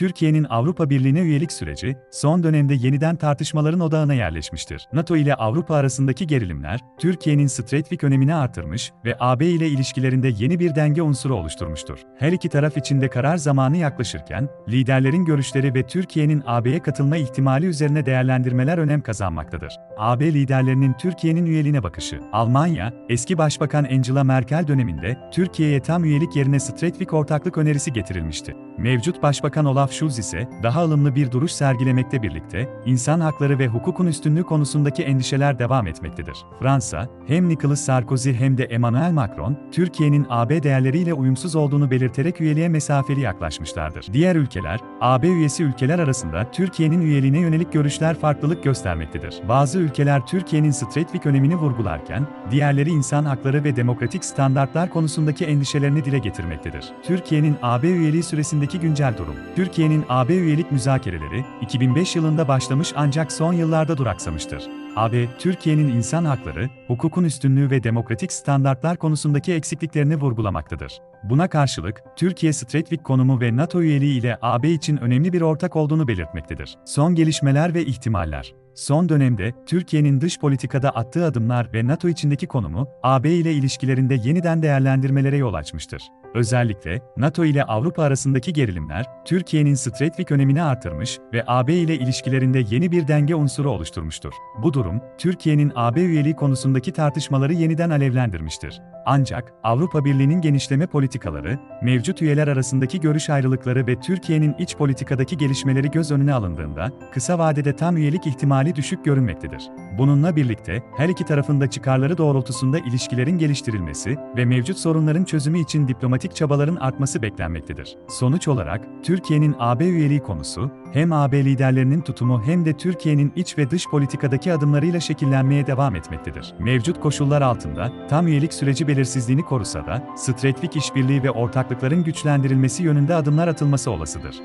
Türkiye'nin Avrupa Birliği'ne üyelik süreci, son dönemde yeniden tartışmaların odağına yerleşmiştir. NATO ile Avrupa arasındaki gerilimler, Türkiye'nin stratejik önemini artırmış ve AB ile ilişkilerinde yeni bir denge unsuru oluşturmuştur. Her iki taraf için de karar zamanı yaklaşırken, liderlerin görüşleri ve Türkiye'nin AB'ye katılma ihtimali üzerine değerlendirmeler önem kazanmaktadır. AB liderlerinin Türkiye'nin üyeliğine bakışı, Almanya, eski Başbakan Angela Merkel döneminde Türkiye'ye tam üyelik yerine stratejik ortaklık önerisi getirilmişti. Mevcut Başbakan Olaf Scholz ise daha ılımlı bir duruş sergilemekte birlikte, insan hakları ve hukukun üstünlüğü konusundaki endişeler devam etmektedir. Fransa, hem Nicolas Sarkozy hem de Emmanuel Macron, Türkiye'nin AB değerleriyle uyumsuz olduğunu belirterek üyeliğe mesafeli yaklaşmışlardır. Diğer ülkeler, AB üyesi ülkeler arasında Türkiye'nin üyeliğine yönelik görüşler farklılık göstermektedir. Bazı ülkeler Türkiye'nin stratejik önemini vurgularken, diğerleri insan hakları ve demokratik standartlar konusundaki endişelerini dile getirmektedir. Türkiye'nin AB üyeliği süresindeki güncel durum. Türkiye'nin AB üyelik müzakereleri 2005 yılında başlamış ancak son yıllarda duraksamıştır. AB, Türkiye'nin insan hakları, hukukun üstünlüğü ve demokratik standartlar konusundaki eksikliklerini vurgulamaktadır. Buna karşılık, Türkiye stratejik konumu ve NATO üyeliği ile AB için önemli bir ortak olduğunu belirtmektedir. Son gelişmeler ve ihtimaller Son dönemde, Türkiye'nin dış politikada attığı adımlar ve NATO içindeki konumu, AB ile ilişkilerinde yeniden değerlendirmelere yol açmıştır. Özellikle, NATO ile Avrupa arasındaki gerilimler, Türkiye'nin stratejik önemini artırmış ve AB ile ilişkilerinde yeni bir denge unsuru oluşturmuştur. Bu durum, Türkiye'nin AB üyeliği konusundaki tartışmaları yeniden alevlendirmiştir. Ancak, Avrupa Birliği'nin genişleme politikaları, mevcut üyeler arasındaki görüş ayrılıkları ve Türkiye'nin iç politikadaki gelişmeleri göz önüne alındığında, kısa vadede tam üyelik ihtimali düşük görünmektedir. Bununla birlikte, her iki tarafında çıkarları doğrultusunda ilişkilerin geliştirilmesi ve mevcut sorunların çözümü için diplomatik çabaların artması beklenmektedir. Sonuç olarak, Türkiye'nin AB üyeliği konusu, hem AB liderlerinin tutumu hem de Türkiye'nin iç ve dış politikadaki adımlarıyla şekillenmeye devam etmektedir. Mevcut koşullar altında, tam üyelik süreci belirsizliğini korusa da, stratejik işbirliği ve ortaklıkların güçlendirilmesi yönünde adımlar atılması olasıdır.